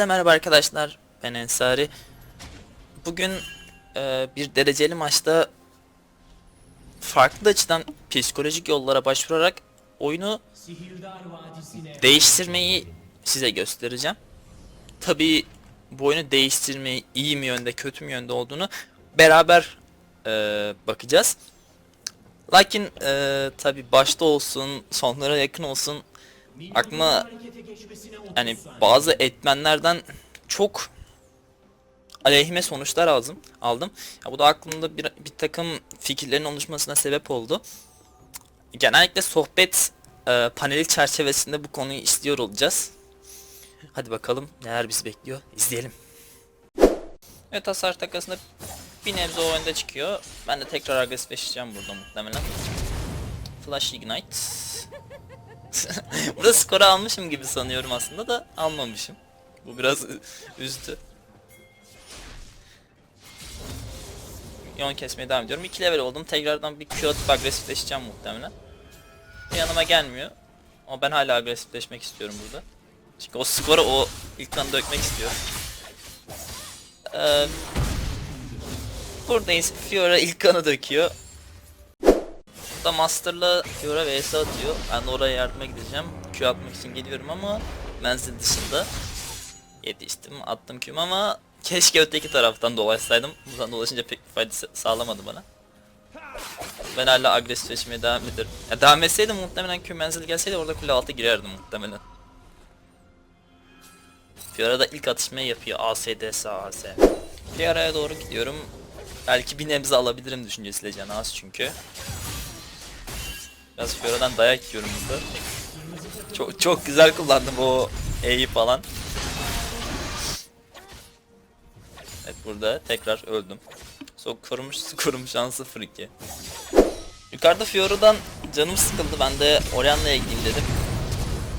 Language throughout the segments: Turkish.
Hepinize merhaba arkadaşlar. Ben Ensari. Bugün e, bir dereceli maçta farklı açıdan psikolojik yollara başvurarak oyunu değiştirmeyi size göstereceğim. Tabii bu oyunu değiştirmeyi iyi mi yönde kötü mü yönde olduğunu beraber e, bakacağız. Lakin e, tabi başta olsun sonlara yakın olsun aklıma yani bazı etmenlerden çok aleyhime sonuçlar aldım. aldım. Ya bu da aklımda bir, bir takım fikirlerin oluşmasına sebep oldu. Genellikle sohbet e, paneli çerçevesinde bu konuyu istiyor olacağız. Hadi bakalım neler bizi bekliyor. İzleyelim. Evet hasar takasında bir nebze o çıkıyor. Ben de tekrar agresifleşeceğim burada muhtemelen. Flash Ignite. Burada skoru almışım gibi sanıyorum aslında da almamışım. Bu biraz üzdü. Yon kesmeye devam ediyorum. 2 level oldum. Tekrardan bir Q atıp agresifleşeceğim muhtemelen. Yanıma gelmiyor. Ama ben hala agresifleşmek istiyorum burada. Çünkü o skoru o ilk kan dökmek istiyor. Ee, buradayız. Fiora ilk kanı döküyor. Burada Master'la Fiora vs atıyor. Ben de oraya yardıma gideceğim. Q atmak için geliyorum ama menzil dışında. Yetiştim attım Q'm ama keşke öteki taraftan dolaşsaydım. Buradan dolaşınca pek bir fayda sa- sağlamadı bana. Ben hala agresifleşmeye devam ederim. Ya devam etseydim muhtemelen Q menzil gelseydi orada kule altı girerdim muhtemelen. Fiora da ilk atışmayı yapıyor. ASDS AS. Fiora'ya doğru gidiyorum. Belki bir nebze alabilirim düşüncesiyle canı az çünkü. Biraz Fiora'dan dayak yiyorum burada. Çok çok güzel kullandım o E'yi falan. Evet burada tekrar öldüm. Sok korumuş korumuş şansı 0-2. Yukarıda Fiora'dan canım sıkıldı. Ben de Orianna'ya gideyim dedim.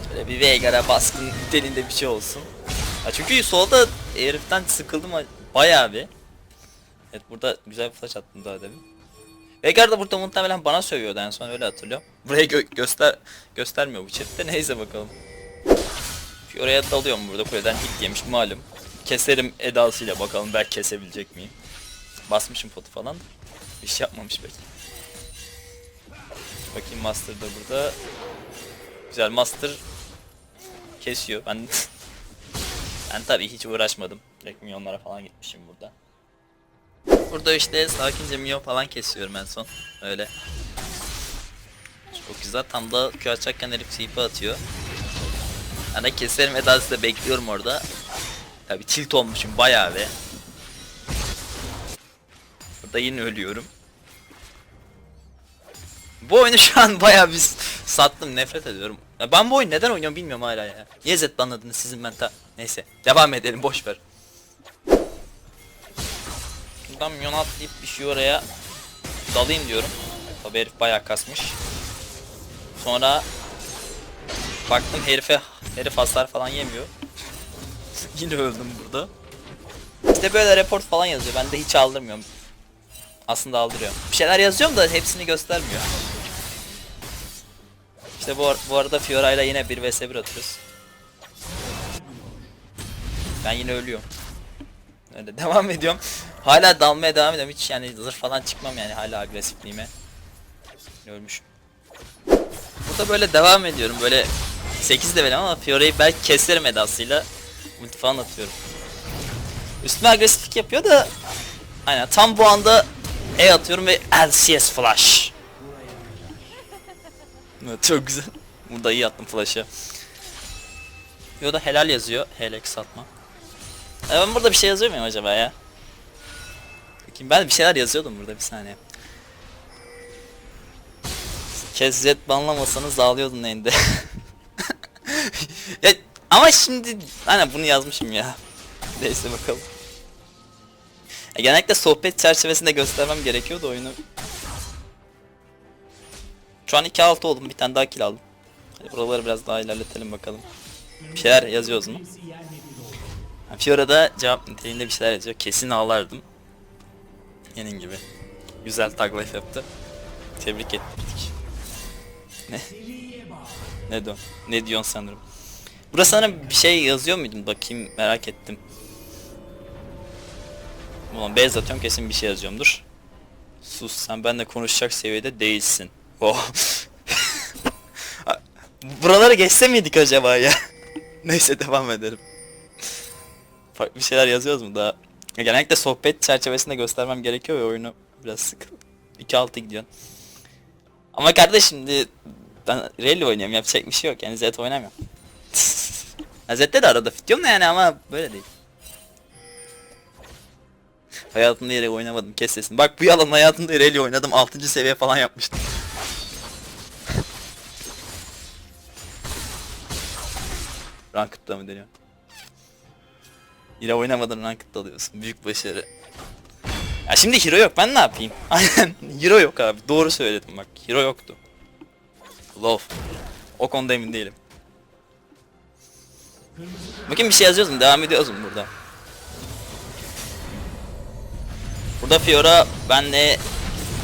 Böyle bir Veigar'a baskın niteliğinde bir şey olsun. Ya çünkü solda heriften sıkıldım bayağı bir. Evet burada güzel bir flash attım daha demin. Veigar da burada muhtemelen bana sövüyordu en son öyle hatırlıyorum. Buraya gö- göster göstermiyor bu chatte neyse bakalım. Fiora'ya dalıyorum burada kuleden hit yemiş malum. Keserim edasıyla bakalım belki kesebilecek miyim. Basmışım potu falan. Bir şey yapmamış belki. Bakayım Master da burada. Güzel Master kesiyor. Ben ben tabii hiç uğraşmadım. Direkt milyonlara falan gitmişim burada. Burada işte sakince minyon falan kesiyorum en son. Öyle. Çok güzel. Tam da Q açacakken herif CP atıyor. Ben de keserim edası da bekliyorum orada. Tabi tilt olmuşum bayağı ve. Burada yine ölüyorum. Bu oyunu şu an bayağı bir sattım nefret ediyorum. Ya ben bu oyunu neden oynuyorum bilmiyorum hala ya. Niye Z banladınız sizin ben ta. Neyse devam edelim boş ver. Şuradan milyon atlayıp bir şey oraya dalayım diyorum. Tabi herif bayağı kasmış. Sonra baktım herife herif hasar falan yemiyor. Yine öldüm burada. İşte böyle report falan yazıyor. Ben de hiç aldırmıyorum. Aslında aldırıyorum. Bir şeyler yazıyorum da hepsini göstermiyor. İşte bu, bu arada Fiora ile yine 1 vs 1 atıyoruz. Ben yine ölüyorum. Öyle devam ediyorum. Hala dalmaya devam ediyorum. Hiç yani zırh falan çıkmam yani hala agresifliğime. Ölmüşüm. Burada böyle devam ediyorum. Böyle 8 level ama Fiora'yı belki keserim edasıyla ulti falan atıyorum. Üstüme agresiflik yapıyor da aynen tam bu anda E atıyorum ve LCS flash. Evet, çok güzel. Burada iyi attım flash'ı. Yo da helal yazıyor. Helek satma. E ben burada bir şey yazıyor muyum acaba ya? Bakayım ben bir şeyler yazıyordum burada bir saniye. Kez Z banlamasanız ağlıyordun neyinde. ya, ama şimdi aynen bunu yazmışım ya. Neyse bakalım. Ya, genellikle sohbet çerçevesinde göstermem gerekiyordu oyunu. Şu an 2-6 oldum. Bir tane daha kill aldım. Hadi buraları biraz daha ilerletelim bakalım. Bir şeyler yazıyoruz mu? Ha, Fiora'da cevap niteliğinde bir şeyler yazıyor. Kesin ağlardım. Senin gibi. Güzel tag life yaptı. Tebrik ettik. Ne? Ne diyorsun? Ne diyorsun sanırım. Burası sana bir şey yazıyor muydun bakayım merak ettim. Ulan beyaz atıyorum kesin bir şey yazıyorumdur. Sus sen benimle konuşacak seviyede değilsin. Oh. Buraları geçse miydik acaba ya? Neyse devam edelim. Bir şeyler yazıyoruz mu daha? Ya Genellikle sohbet çerçevesinde göstermem gerekiyor ve oyunu biraz sık. 2-6 gidiyorsun. Ama kardeş şimdi ben rally oynuyorum yapacak bir şey yok yani Z oynamıyorum. Z'de de arada fitiyorum da yani ama böyle değil. Hayatımda yere oynamadım kes sesini. Bak bu yalan hayatımda rally oynadım 6. seviye falan yapmıştım. Ranked'da mı deniyor? Yine oynamadan Ranked'da alıyorsun. Büyük başarı. Ya şimdi hero yok ben ne yapayım? Aynen hero yok abi. Doğru söyledim bak. Hero yoktu. Love. O konuda emin değilim. Bakın bir şey yazıyoruz mu? Devam ediyoruz mu burada? Burada Fiora benle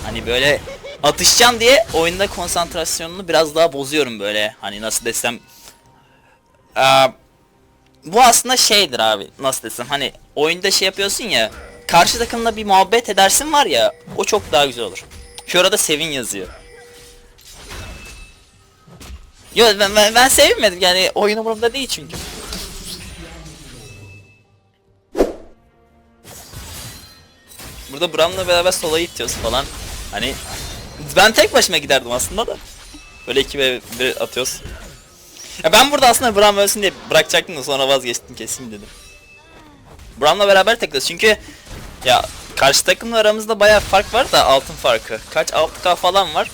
hani böyle atışacağım diye oyunda konsantrasyonunu biraz daha bozuyorum böyle. Hani nasıl desem Aa, bu aslında şeydir abi nasıl desem hani oyunda şey yapıyorsun ya karşı takımla bir muhabbet edersin var ya o çok daha güzel olur. Şu arada Sevin yazıyor. Yo ben, ben, ben sevinmedim yani oyun umurumda değil çünkü. Burada Bram'la beraber sola itiyoruz falan. Hani ben tek başıma giderdim aslında da. Böyle iki ve bir atıyoruz. Ya ben burada aslında Bram ölsün diye bırakacaktım da sonra vazgeçtim kesin dedim. Bram'la beraber takılıyoruz çünkü ya karşı takımla aramızda bayağı fark var da altın farkı. Kaç 6k falan var.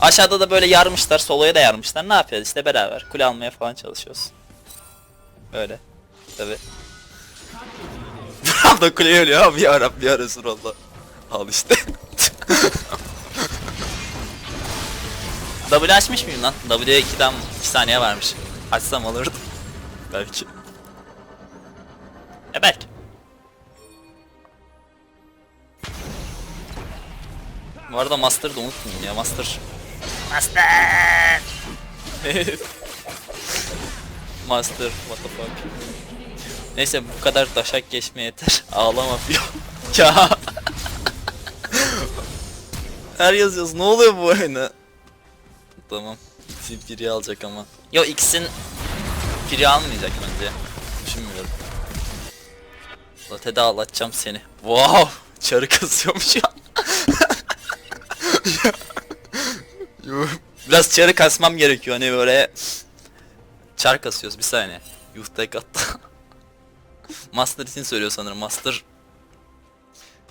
Aşağıda da böyle yarmışlar, soloya da yarmışlar. Ne yapıyoruz işte beraber kule almaya falan çalışıyoruz. Öyle. Tabi. Bram da kuleye ölüyor abi ya Rabbi ya Resulallah. Al işte. W açmış mıyım lan? W'ye 2'den 2 saniye varmış. Açsam alırdım. Belki. E belki. Bu arada Master'ı da unutmayın ya Master. Master! Master what the fuck. Neyse bu kadar taşak geçme yeter. Ağlama ya. Her yazıyoruz ne oluyor bu oyuna? Tamam. Biri alacak ama. Yo X'in biri almayacak bence. Düşünmüyorum. Late'de ağlatacağım seni. Wow! Çarı kasıyormuş ya. Biraz çarı kasmam gerekiyor hani böyle Çar kasıyoruz bir saniye. Yuh tek attı. Master için söylüyor sanırım. Master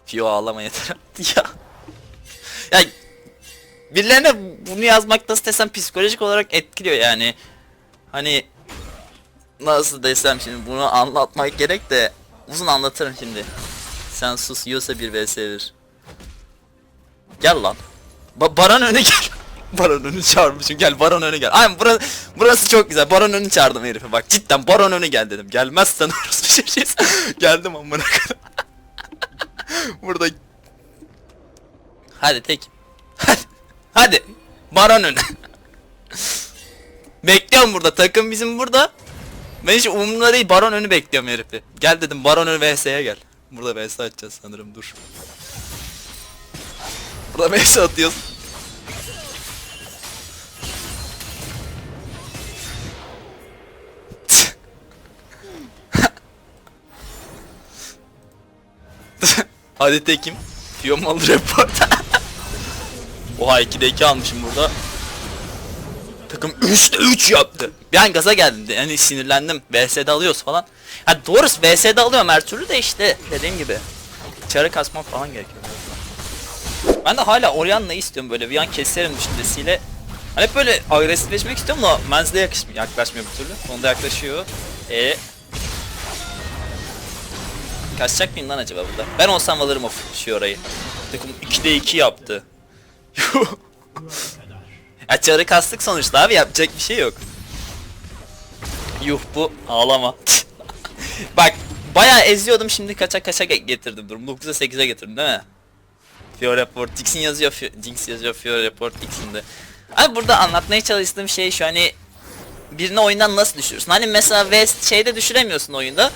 Fio ağlama yeter ya. Ya birilerine bunu yazmak nasıl desem psikolojik olarak etkiliyor yani. Hani nasıl desem şimdi bunu anlatmak gerek de uzun anlatırım şimdi. Sen sus yiyorsa bir vs 1. Gel lan. Ba Baran öne gel. Baron önü çağırmışım gel Baron önü gel. Aynen burası, burası çok güzel. Baron önü çağırdım herife bak cidden Baron önü gel dedim. Gelmezsen orası bir şeyiz. Geldim amına kadar. Burada Hadi tek. Hadi. Hadi. Baron önü. Bekliyorum burada. Takım bizim burada. Ben hiç umurumda değil. Baron önü bekliyorum herifi. Gel dedim Baron önü vs'ye gel. Burada vs atacağız sanırım dur. Burada vs atıyoruz. Hadi tekim. Fiyomalı report. Oha 2'de 2 almışım burada. Takım 3'te 3 yaptı. Bir an gaza geldim de yani sinirlendim. VS'de alıyoruz falan. Ha doğrusu VS'de alıyorum her türlü de işte dediğim gibi. Çarı kasmak falan gerekiyor. Ben de hala Orianna'yı istiyorum böyle bir an keserim düşüncesiyle. Hani hep böyle agresifleşmek istiyorum da Menz'de yakışmıyor, yaklaşmıyor bir türlü. Onda yaklaşıyor. E Kaçacak mıyım lan acaba burada? Ben olsam alırım o şu orayı. Takım 2'de 2 yaptı. Ya çarı kastık sonuçta abi yapacak bir şey yok. Yuh bu ağlama. Bak bayağı eziyordum şimdi kaça kaça ge- getirdim durum. 9'a 8'e getirdim değil mi? Fiora Report Dix'in yazıyor, Fi- Jinx yazıyor Fiora Report Dix'in de. Abi burada anlatmaya çalıştığım şey şu hani birini oyundan nasıl düşürürsün? Hani mesela West şeyde düşüremiyorsun oyunda.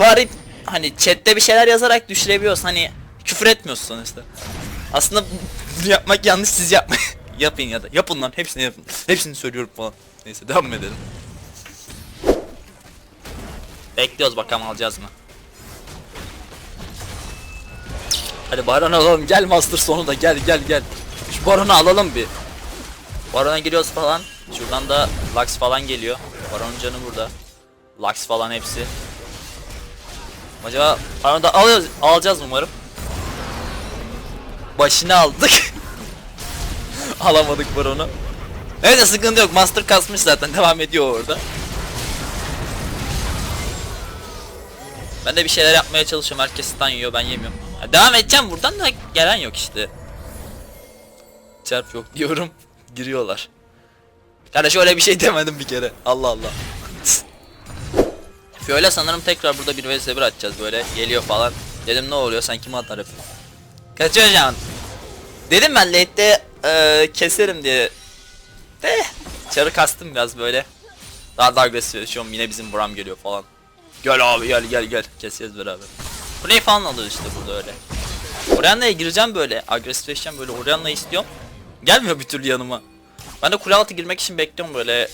Bari hani chatte bir şeyler yazarak düşürebiliyorsun. Hani küfür etmiyorsun sonuçta. Aslında bunu yapmak yanlış siz yapmayın. yapın ya da. Yapın lan hepsini yapın. Hepsini söylüyorum falan. Neyse devam edelim. Bekliyoruz bakalım alacağız mı? Hadi Baron alalım gel Master sonunda gel gel gel. Şu Baron'u alalım bir. Baron'a giriyoruz falan. Şuradan da Lux falan geliyor. Baron'un canı burada. Lux falan hepsi. Acaba Baron'u da alıyoruz, alacağız umarım. Başını aldık. Alamadık Baron'u. Evet sıkıntı yok. Master kasmış zaten. Devam ediyor orada. Ben de bir şeyler yapmaya çalışıyorum. Herkes stun yiyor. Ben yemiyorum. Devam edeceğim buradan da gelen yok işte. Çarp yok diyorum. Giriyorlar. Kardeş öyle bir şey demedim bir kere. Allah Allah. Fiole sanırım tekrar burada bir vs 1 atacağız böyle. Geliyor falan. Dedim ne oluyor sen kime atar hep. Can. Dedim ben late'de eee, keserim diye. De çarı kastım biraz böyle. Daha da agresifleşiyorum yine bizim Bram geliyor falan. Gel abi gel gel gel keseceğiz beraber. Kuleyi falan alıyor işte burada öyle. Orianna'ya gireceğim böyle agresifleşeceğim böyle Orianna istiyorum. Gelmiyor bir türlü yanıma. Ben de kule altı girmek için bekliyorum böyle.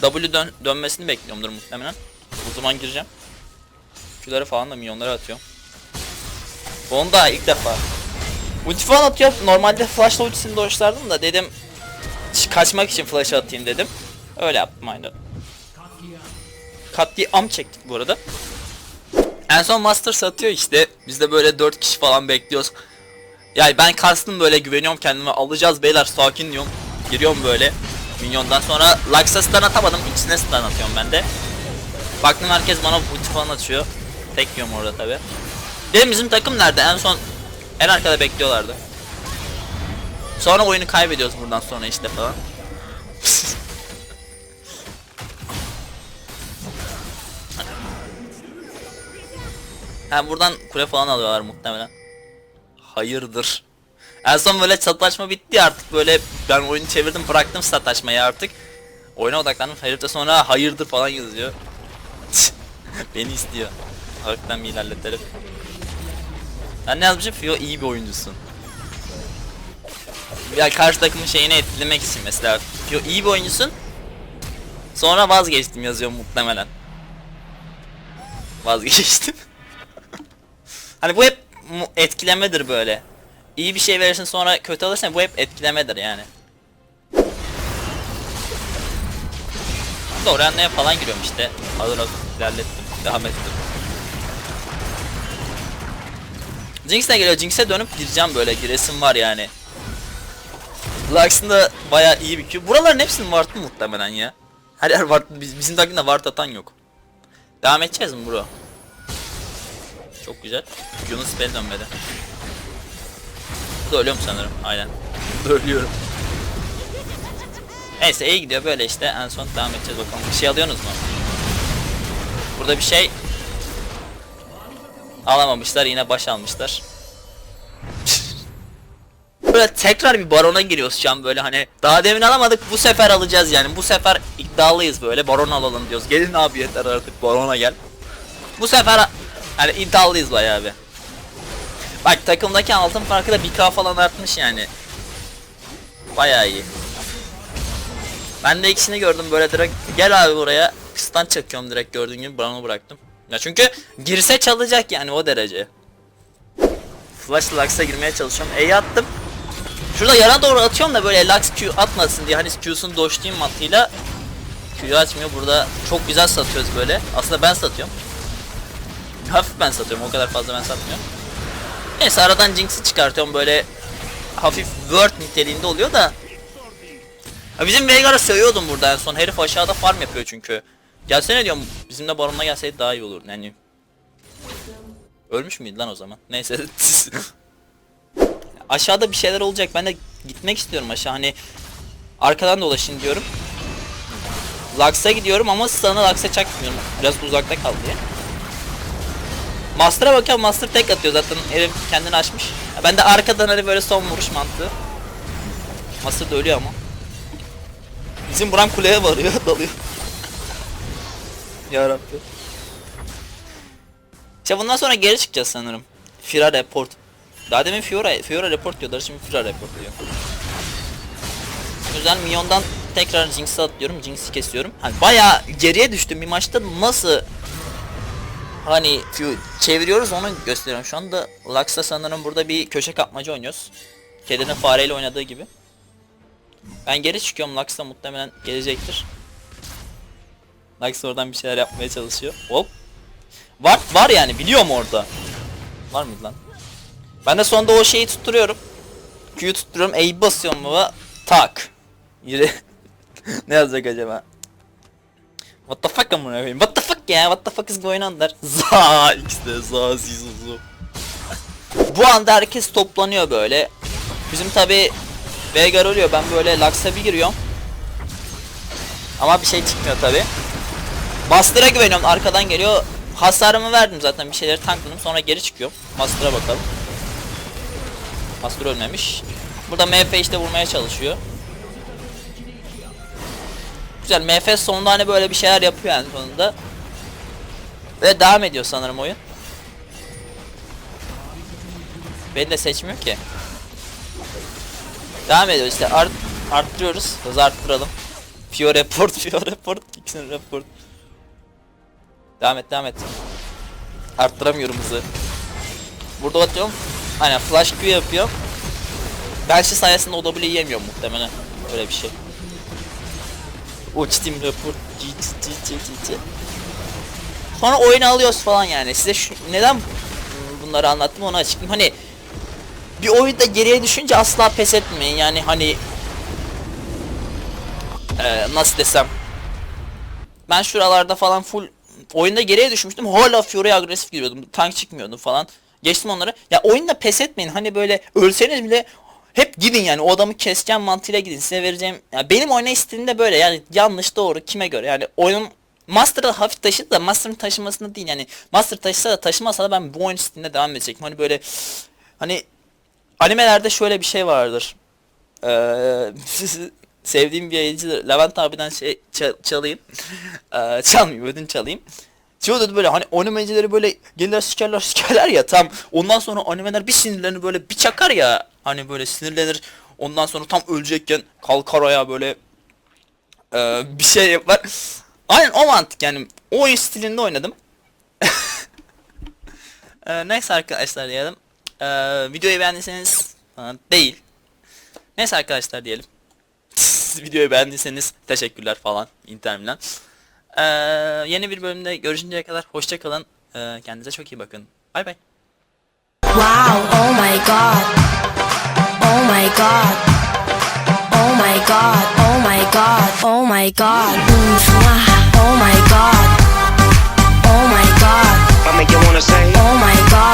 W dön dönmesini bekliyorumdur muhtemelen. O zaman gireceğim. Q'ları falan da milyonlara atıyorum. Onu da ilk defa. Ulti falan atıyorum. Normalde flashla ultisini doşlardım da dedim kaçmak için flash atayım dedim. Öyle yaptım aynı. Katliam çektik bu arada. En son Master satıyor işte. Biz de böyle 4 kişi falan bekliyoruz. Yani ben kastım böyle güveniyorum kendime. Alacağız beyler sakin diyorum. Giriyorum böyle. Minyondan sonra Lux'a stun atamadım. İkisine stun atıyorum ben de. Baktım herkes bana ulti falan atıyor. Tek yiyorum orada tabi. Dedim bizim takım nerede? En son en arkada bekliyorlardı. Sonra oyunu kaybediyoruz buradan sonra işte falan. Ha buradan kule falan alıyorlar muhtemelen. Hayırdır. En son böyle sataşma bitti artık böyle ben oyunu çevirdim bıraktım sataşmayı artık. Oyuna odaklandım herif de sonra hayırdır falan yazıyor. Beni istiyor. Harbiden bir ilerletelim. Ben ne yazmışım? Fio iyi bir oyuncusun. Ya karşı takımın şeyini etkilemek için mesela Fio iyi bir oyuncusun. Sonra vazgeçtim yazıyor muhtemelen. Vazgeçtim. hani bu hep etkilemedir böyle. İyi bir şey verirsin sonra kötü alırsan bu hep etkilemedir yani. Doğru anneye falan giriyorum işte. Hazır hazır ilerlettim. Devam ettim. Jinx de geliyor. Jinx'e dönüp gireceğim böyle. Giresim var yani. Lux'ın da bayağı iyi bir Q. Buraların hepsinin Ward'ı muhtemelen ya. Her yer. Biz, bizim takımda Ward atan yok. Devam edeceğiz mi bro? Çok güzel. Q'nun spell dönmedi. Bu da ölüyorum sanırım. Aynen. Bu da ölüyorum. Neyse iyi gidiyor böyle işte. En son devam edeceğiz bakalım. Bir şey alıyorsunuz mu? Burada bir şey alamamışlar. Yine baş almışlar. böyle tekrar bir barona giriyoruz şu an böyle hani daha demin alamadık bu sefer alacağız yani. Bu sefer iddialıyız böyle baron alalım diyoruz. Gelin abi yeter artık barona gel. Bu sefer hani iddialıyız bayağı bir. Bak takımdaki altın farkı da 1k falan artmış yani. Bayağı iyi. Ben de ikisini gördüm böyle direkt. Gel abi buraya. Stun çakıyorum direkt gördüğün gibi baron'u bıraktım ya çünkü girse çalacak yani o derece Flash Lux'a girmeye çalışıyorum. E'yi attım. Şurada yana doğru atıyorum da böyle Lux Q atmasın diye hani Q'sunu doşlayayım mantığıyla Q'yu açmıyor. Burada çok güzel satıyoruz böyle. Aslında ben satıyorum. Hafif ben satıyorum. O kadar fazla ben satmıyorum. Neyse aradan Jinx'i çıkartıyorum böyle hafif word niteliğinde oluyor da ya bizim Veigar'ı sövüyordum burada en son. Herif aşağıda farm yapıyor çünkü. Gelsene diyorum bizimle baronuna gelseydi daha iyi olur. Yani Ölmüş müydü lan o zaman? Neyse. Aşağıda bir şeyler olacak. Ben de gitmek istiyorum aşağı. Hani arkadan dolaşın diyorum. Lux'a gidiyorum ama sana Lux'a çakmıyorum. Biraz uzakta kaldı diye. Master'a bakıyorum. Master tek atıyor zaten. Herif kendini açmış. Ben de arkadan hani böyle son vuruş mantığı. Master da ölüyor ama. Bizim buram kuleye varıyor dalıyor. Yarabbim. İşte bundan sonra geri çıkacağız sanırım. Fira report. Daha demin Fiora, Fiora report diyorlar şimdi Fira report diyor. Güzel minyondan tekrar Jinx'i atlıyorum. Jinx'i kesiyorum. Hani bayağı geriye düştüm bir maçta nasıl hani çeviriyoruz onu gösteriyorum. Şu anda Lux'ta sanırım burada bir köşe kapmaca oynuyoruz. Kedinin fareyle oynadığı gibi. Ben geri çıkıyorum. Lux da muhtemelen gelecektir. Lux oradan bir şeyler yapmaya çalışıyor. Hop. Var var yani biliyorum orada. Var mıydı lan? Ben de sonunda o şeyi tutturuyorum. Q'yu tutturuyorum. E'yi basıyorum baba. Tak. Yürü. ne yazacak acaba? What the fuck amına koyayım? What the fuck ya? What the fuck is going on der. Za işte za zizuzu. Bu anda herkes toplanıyor böyle. Bizim tabi Veigar ölüyor. Ben böyle Lux'a bir giriyorum. Ama bir şey çıkmıyor tabi. Master'a güveniyorum. Arkadan geliyor. Hasarımı verdim zaten. Bir şeyleri tankladım. Sonra geri çıkıyorum. Master'a bakalım. Master ölmemiş. Burada MF işte vurmaya çalışıyor. Güzel. MF sonunda hani böyle bir şeyler yapıyor yani sonunda. Ve devam ediyor sanırım oyun. Beni de seçmiyor ki. Devam ediyor işte art arttırıyoruz. Hızı arttıralım. Fio report, Fio report, ikisinin report. Devam et, devam et. Arttıramıyorum hızı. Burada atıyorum. Aynen flash Q yapıyorum. Şey sayesinde o W'yi yemiyorum muhtemelen. Öyle bir şey. Uçtim G. Sonra oyunu alıyoruz falan yani. Size şu, neden bunları anlattım onu açıklayayım. Hani bir oyunda geriye düşünce asla pes etmeyin. Yani hani Eee, nasıl desem ben şuralarda falan full oyunda geriye düşmüştüm. Hala Fury'e agresif giriyordum. Tank çıkmıyordu falan. Geçtim onları. Ya oyunda pes etmeyin. Hani böyle ölseniz bile hep gidin yani o adamı keseceğim mantığıyla gidin. Size vereceğim. Ya benim oynayış stilimde böyle yani yanlış doğru kime göre yani oyun Master'da hafif taşıdı da Master'ın taşımasında değil yani Master taşısa da taşımasa da ben bu oyun stilinde devam edecektim. Hani böyle hani animelerde şöyle bir şey vardır. Eee sevdiğim bir yayıncı Levent abiden şey ça- çalayım. Eee çalmayayım ödün çalayım. Şey dedi böyle hani animecileri böyle gelirler sikerler sikerler ya tam ondan sonra animeler bir sinirlerini böyle bir çakar ya hani böyle sinirlenir ondan sonra tam ölecekken kalkar ayağa böyle eee, bir şey yapar. Aynen o mantık yani o oyun stilinde oynadım. Eee, neyse arkadaşlar diyelim. Eee, videoyu beğendiyseniz değil. Neyse arkadaşlar diyelim. Videoyu beğendiyseniz teşekkürler falan Inter Milan. Ee, yeni bir bölümde görüşünceye kadar hoşça kalın. Ee, kendinize çok iyi bakın. Bay bay. Wow, oh my god. Oh my god. Oh my god. Oh my god. Oh my god. Oh my god. Oh my god. I make you wanna say Oh my god.